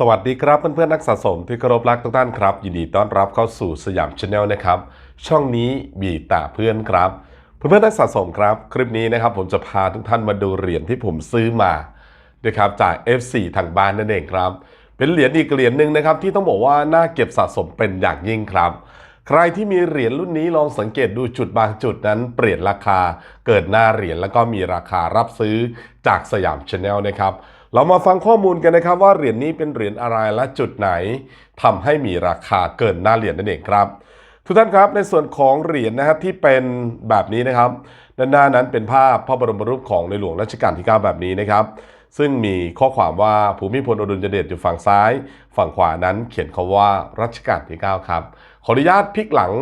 สวัสดีครับเพื่อนๆนักสะสมที่เคารพรักทุกท่านครับ ยินดีต้อนรับเข้าสู่สยามชาแนลนะครับ ช่องนี้มีต่เพื่อนครับ เพื่อนๆนักสะสมครับ คลิปนี้นะครับผมจะพาทุกท่านมาดูเหรียญที่ผมซื้อมานะครับจาก F4 ทางบ้านนั่นเองครับ เป็นเหรียญอีกเหรียญหนึ่งนะครับที่ต้องบอกว่าน่าเก็บสะสมเป็นอย่างยิ่งครับ ใครที่มีเหรียญรุ่นนี้ลองสังเกตดูจุดบางจุดนั้นเปลี่ยนราคา เกิดหน้าเหรียญแล้วก็มีราคารับซื้อจากสยามชาแนลนะครับ เรามาฟังข้อมูลกันนะครับว่าเหรียญนี้เป็นเหรียญอะไรและจุดไหนทำให้มีราคาเกินหน้าเหรียญนั่นเองครับ ทุกท่านครับในส่วนของเหรียญนะครับที่เป็นแบบนี้นะครับด้านหน้านั้นเป็นภาพพระบรมรูปของในหลวงรัชกาลที่ 9 แบบนี้นะครับ ซึ่งมีข้อความว่าภูมิพลอดุลยเดชอยู่ฝั่งซ้าย ฝั่งขวานั้นเขียนคาว่ารัชกาลที่ 9 ครับขออนุญาตพลิกหลัง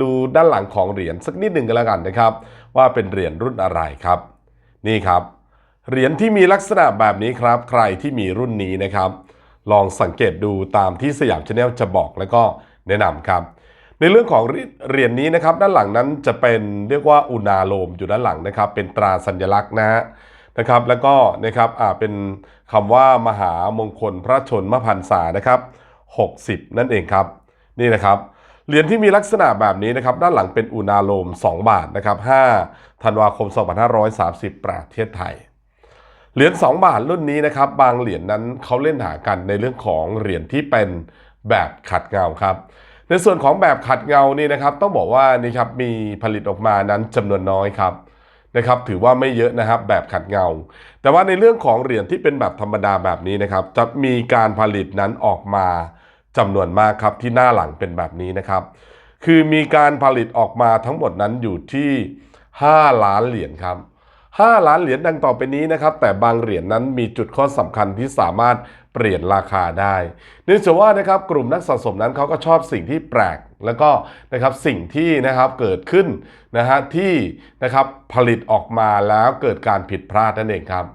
ดูด้านหลังของเหรียญสักนิดหนึ่งกันแล้วกันนะครับ ว่าเป็นเหรียญรุ่นอะไรครับ นี่ครับ เหรียญที่มีลักษณะแบบนี้ครับ ใครที่มีรุ่นนี้นะครับ ลองสังเกตดูตามที่สยามชาแนลจะบอกแล้วก็แนะนำครับ ในเรื่องของเหรียญนี้นะครับ ด้านหลังนั้นจะเป็นเรียกว่าอุณาโลมอยู่ด้านหลังนะครับ เป็นตราสัญลักษณ์นะฮะนะครับ แล้วก็นะครับอ่าเป็นคำว่ามหามงคลพระชนมพรรษานะครับ60 นั่นเองครับ นี่นะครับเหรียญที่มีลักษณะแบบนี้นะครับ ด้านหลังเป็นอุณาโลม 2 บาทนะครับ5ธันวาคม 2530 ประเทศไทย เหรียญ2บาทรุ่นนี้นะครับ บางเหรียญนั้นเขาเล่นหากันในเรื่องของเหรียญที่เป็นแบบขัดเงาครับ ในส่วนของแบบขัดเงานี่นะครับ ต้องบอกว่านี่ครับมีผลิตออกมานั้นจำนวนน้อยครับนะครับ ถือว่าไม่เยอะนะครับแบบขัดเงา แต่ว่าในเรื่องของเหรียญที่เป็นแบบธรรมดาแบบนี้นะครับ จะมีการผลิตนั้นออกมาจำนวนมากครับที่หน้าหลังเป็นแบบนี้นะครับ คือมีการผลิตออกมาทั้งหมดนั้นอยู่ที่ 5 ล้านเหรียญครับ 5 ล้านเหรียญดังต่อไปนี้นะครับ แต่บางเหรียญนั้นมีจุดข้อสำคัญที่สามารถเปลี่ยนราคาได้เนื่องจากว่านะครับกลุ่มนักสะสมนั้นเขาก็ชอบสิ่งที่แปลก แล้วก็นะครับสิ่งที่นะครับเกิดขึ้นนะฮะที่นะครับผลิตออกมาแล้วเกิดการผิดพลาดนั่นเองครับ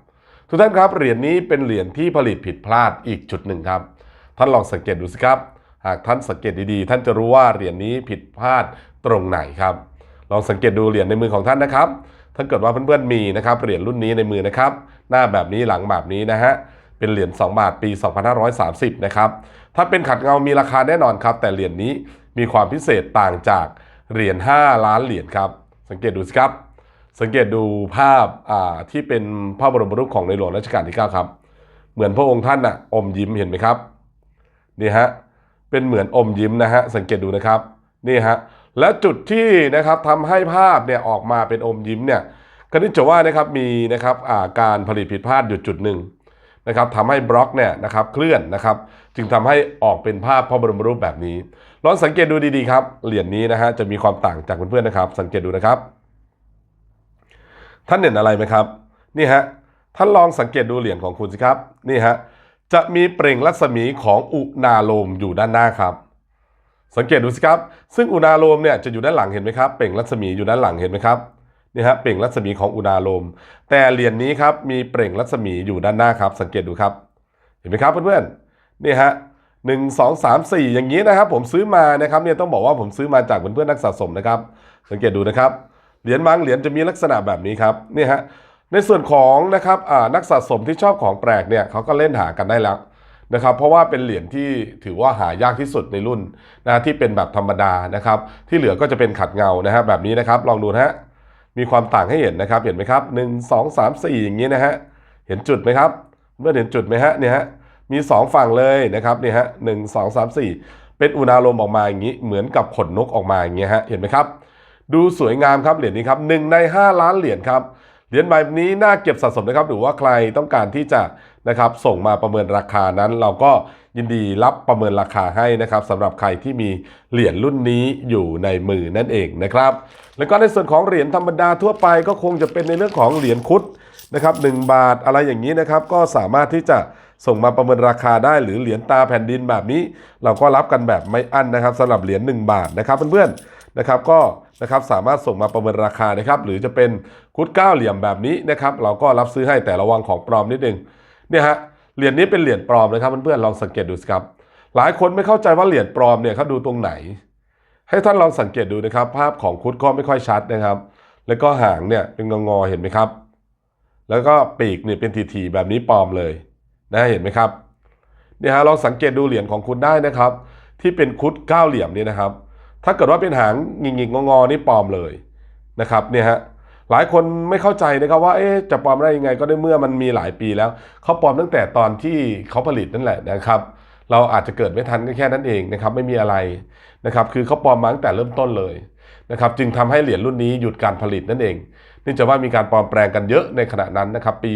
ทุกท่านครับเหรียญนี้เป็นเหรียญที่ผลิตผิดพลาดอีกจุดหนึ่งครับ ท่านลองสังเกตดูสิครับ หากท่านสังเกตดีๆ ท่านจะรู้ว่าเหรียญนี้ผิดพลาดตรงไหนครับ ลองสังเกตดูเหรียญในมือของท่านนะครับ ถ้าเกิดว่าเพื่อนๆมีนะครับเหรียญรุ่นนี้ในมือนะครับ หน้าแบบนี้หลังแบบนี้นะฮะเป็นเหรียญ2บาทปี 2530 นะครับ ถ้าเป็นขัดเงามีราคาแน่นอนครับ แต่เหรียญนี้มีความพิเศษต่างจากเหรียญ5ล้านเหรียญครับ สังเกตดูสิครับ สังเกตดูภาพอ่าที่เป็นพระบรมรูปของในหลวงรัชกาลที่ 9 ครับ เหมือนพระองค์ท่านน่ะอมยิ้มเห็นไหมครับ นี่ฮะ เป็นเหมือนอมยิ้มนะฮะ สังเกตดูนะครับ นี่ฮะ และจุดที่นะครับทำให้ภาพเนี่ยออกมาเป็นอมยิ้มเนี่ยก็นี่จะว่านะครับมีนะครับาการผลิตผิดพลาดอยู่จุดหนึ่งนะครับทำให้บล็อกเนี่ยนะครับเคลื่อนนะครับ จึงทำให้ออกเป็นภาพพระบรมรูปแบบนี้ลองสังเกตดูดีๆครับเหรียญนี้นะฮะจะมีความต่างจากเพื่อนๆนะครับ สังเกตดูนะครับ ท่านเห็นอะไรไหมครับนี่ฮะท่านลองสังเกตดูเหรียญของคุณสิครับนี่ฮะจะมีเปล่งรัศมีของอุณาโลมอยู่ด้านหน้าครับ สังเกตดูสิครับ ซึ่งอุณาโลมเนี่ยจะอยู่ด้านหลังเห็นไหมครับ เปล่งรัศมีอยู่ด้านหลังเห็นไหมครับนี่ฮะเปล่งรัศมีของอุณาโลม แต่เหรียญนี้ครับมีเปล่งรัศมีอยู่ด้านหน้าครับ สังเกตดูครับ เห็นไหมครับเพื่อนๆนี่ฮะหนึ่งสองสามสี่อย่างนี้นะครับ ผมซื้อมานะครับเนี่ยต้องบอกว่าผมซื้อมาจากเพื่อนๆนักสะสมนะครับ สังเกตดูนะครับเหรียญบางเหรียญจะมีลักษณะแบบนี้ครับนี่ฮะในส่วนของนะครับอ่านักสะสมที่ชอบของแปลกเนี่ยเขาก็เล่นหากันได้แล้ว นะครับเพราะว่าเป็นเหรียญที่ถือว่าหายากที่สุดในรุ่นนะที่เป็นแบบธรรมดานะครับ ที่เหลือก็จะเป็นขัดเงานะฮะแบบนี้นะครับลองดูนะฮะมีความต่างให้เห็นนะครับ เห็นไหมครับหนึ่งสองสามสี่อย่างนี้นะฮะเห็นจุดไหมครับเมื่อเห็นจุดไหมฮะเนี่ยฮะมีสองฝั่งเลยนะครับเนี่ยฮะหนึ่งสองสามสี่เป็นอุณาโลมออกมาอย่างนี้เหมือนกับขนนกออกมาอย่างเงี้ยฮะเห็นไหมครับ ดูสวยงามครับเหรียญนี้ครับหนึ่งใน 5 ล้านเหรียญครับเหรียญแบบนี้น่าเก็บสะสมนะครับหรือว่าใครต้องการที่จะ นะครับส่งมาประเมินราคานั้น เราก็ยินดีรับประเมินราคาให้นะครับสำหรับใครที่มีเหรียญรุ่นนี้อยู่ในมือนั่นเองนะครับแล้วก็ในส่วนของเหรียญธรรมดาทั่วไปก็คงจะเป็นในเรื่องของเหรียญคุดนะครับหบาทอะไรอย่างนี้นะครับก็สามารถที่จะส่งมาประเมินราคาได้หรือเหรียญตาแผ่นดินแบบนี้ เราก็รับกันแบบไม่อั้นนะครับสำหรับเหรียญ1บาทนะครับเพื่อนๆนะครับก็นะครับสามารถส่งมาประเมินราคานะครับหรือจะเป็นคุดเก้าเหลี่ยมแบบนี้นะครับเราก็รับซื้อให้แต่ระวังของปลอมนิดนึง เนี่ยฮะเหรียญนี้เป็นเหรียญปลอมนะครับเพื่อนๆลองสังเกตดูสิครับ หลายคนไม่เข้าใจว่าเหรียญปลอมเนี่ยเขาดูตรงไหน ให้ท่านลองสังเกตดูนะครับ ภาพของคุดก็ไม่ค่อยชัดนะครับ แล้วก็หางเนี่ยเป็นงอๆเห็นไหมครับ แล้วก็ปีกเนี่ยเป็นทีๆแบบนี้ปลอมเลยนะเห็นไหมครับเนี่ยฮะลองสังเกตดูเหรียญของคุณได้นะครับ ที่เป็นคุดเก้าเหลี่ยมนี่นะครับ ถ้าเกิดว่าเป็นหางหงิกๆงอๆนี่ปลอมเลยนะครับเนี่ยฮะ หลายคนไม่เข้าใจนะครับว่าเอ๊ะจะปลอมได้ยังไงก็ได้เมื่อมันมีหลายปีแล้วเขาปลอมตั้งแต่ตอนที่เขาผลิตนั่นแหละนะครับเราอาจจะเกิดไม่ทันก็แค่นั้นเองนะครับไม่มีอะไรนะครับคือเขาปลอมมาตั้งแต่เริ่มต้นเลยนะครับจึงทำให้เหรียญรุ่นนี้หยุดการผลิตนั่นเองเนื่องจากว่ามีการปลอมแปลงกันเยอะในขณะนั้นนะครับปี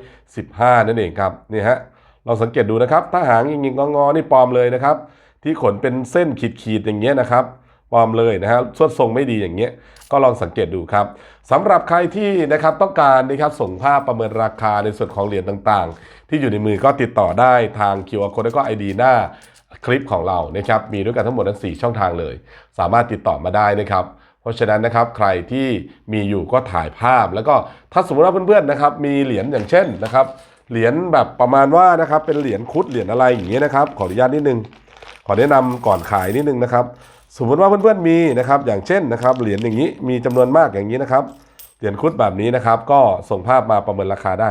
2515 นั่นเองครับนี่ฮะเราสังเกตดูนะครับถ้าหางยิงๆงอๆนี่ปลอมเลยนะครับที่ขนเป็นเส้นขีดๆอย่างเงี้ยนะครับ ปลอมเลยนะฮะส่วนทรงไม่ดีอย่างเงี้ยก็ลองสังเกตดูครับสำหรับใครที่นะครับต้องการนะครับส่งภาพประเมินราคาในส่วนของเหรียญต่างๆ ที่อยู่ในมือก็ติดต่อได้ทาง QR Code แล้วก็ ID หน้าคลิปของเรานะครับมีด้วยกันทั้งหมดทั้ง4ช่องทางเลย สามารถติดต่อมาได้นะครับ เพราะฉะนั้นนะครับใครที่มีอยู่ก็ถ่ายภาพ แล้วก็ถ้าสมมติว่าเพื่อนๆนะครับมีเหรียญอย่างเช่นนะครับเหรียญแบบประมาณว่านะครับเป็นเหรียญคุดเหรียญอะไรอย่างเงี้ยนะครับขออนุญาตนิดนึง ขอแนะนำก่อนขายนิดนึงนะครับ สมมติว่าเพื่อนๆมีนะครับ อย่างเช่นนะครับเหรียญอย่างนี้มีจำนวนมากอย่างนี้นะครับเหรียญคุดแบบนี้นะครับ ก็ส่งภาพมาประเมินราคาได้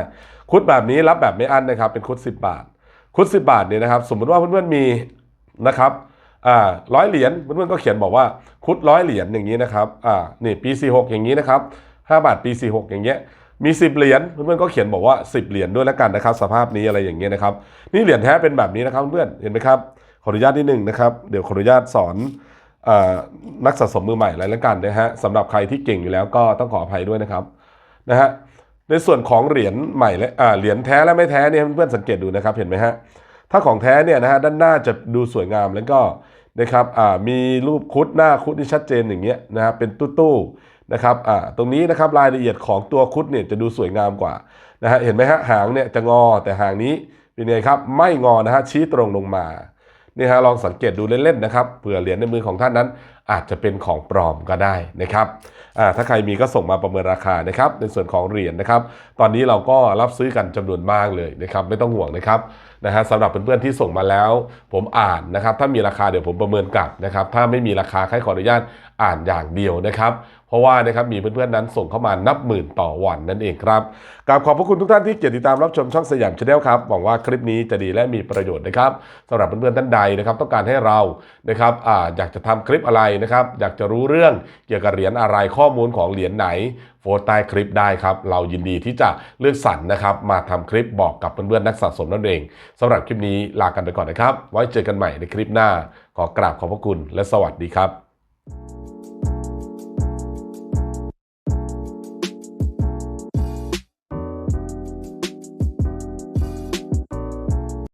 คุดแบบนี้รับแบบไม่อั้นนะครับ เป็นคุด 10 บาท คุด 10 บาทเนี่ยนะครับ สมมติว่าเพื่อนๆมีนะครับอ่าร้อยเหรียญเพื่อนๆก็เขียนบอกว่าคุดร้อยเหรียญอย่างนี้นะครับอ่านี่ปี 46 อย่างนี้นะครับ5บาทปี 46 อย่างเงี้ยมี 10 เหรียญเพื่อนๆก็เขียนบอกว่า 10 เหรียญด้วยแล้วกันนะครับ สภาพนี้อะไรอย่างเงี้ยนะครับ นี่เหรียญแท้เป็นแบบนี้นะครับเพื่อนๆเห็นไหมครับขออนุญาตนิดนึงนะครับเดี๋ยวขออนุญาตสอน นักสะสมมือใหม่อะไรแล้วกันนะฮะสำหรับใครที่เก่งอยู่แล้วก็ต้องขออภัยด้วยนะครับนะฮะในส่วนของเหรียญใหม่และเหรียญแท้และไม่แท้เนี่ยเพื่อนสังเกตดูนะครับเห็นไหมฮะถ้าของแท้เนี่ยนะฮะด้านหน้าจะดูสวยงามแล้วก็นะครับมีรูปคุดหน้าคุดที่ชัดเจนอย่างเงี้ยนะฮะเป็นตู้ๆนะครับตรงนี้นะครับรายละเอียดของตัวคุดเนี่ยจะดูสวยงามกว่านะฮะเห็นไหมฮะหางเนี่ยจะงอแต่หางนี้เป็นไงครับไม่งอนะฮะชี้ตรงลงมา นี่ฮะลองสังเกตดูเล่นๆนะครับเผื่อเหรียญในมือของท่านนั้น อาจจะเป็นของปลอมก็ได้นะครับถ้าใครมีก็ส่งมาประเมินราคานะครับในส่วนของเหรียญนะครับ ตอนนี้เราก็รับซื้อกันจำนวนมากเลยนะครับไม่ต้องห่วงนะครับนะฮะสำหรับเพื่อนๆที่ส่งมาแล้ว ผมอ่านนะครับ ถ้ามีราคาเดี๋ยวผมประเมินกลับนะครับ ถ้าไม่มีราคาใครขออนุญาตอ่านอย่างเดียวนะครับ เพราะว่านะครับมีเพื่อนๆนั้นส่งเข้ามานับหมื่นต่อวันนั่นเองครับกราบขอบพระคุณทุกท่านที่เกียรติตามรับชมช่องสยามชาแนลครับหวังว่าคลิปนี้จะดีและมีประโยชน์นะครับสำหรับเพื่อนๆท่านใดนะครับ ต้องการให้เรานะครับออยากจะทำคลิปอะไรนะครับ อยากจะรู้เรื่องเกี่ยวกับเหรียญอะไรข้อมูลของเหรียญไหน โฟต์ใต้คลิปได้ครับ เรายินดีที่จะเลือกสรรนะครับ มาทำคลิปบอกกับเพื่อนๆนักสะสมนั่นเองสำหรับคลิปนี้ลากันไปก่อนนะครับ ไว้เจอกันใหม่ในคลิปหน้า ขอกราบขอบพระคุณและสวัสดีครับ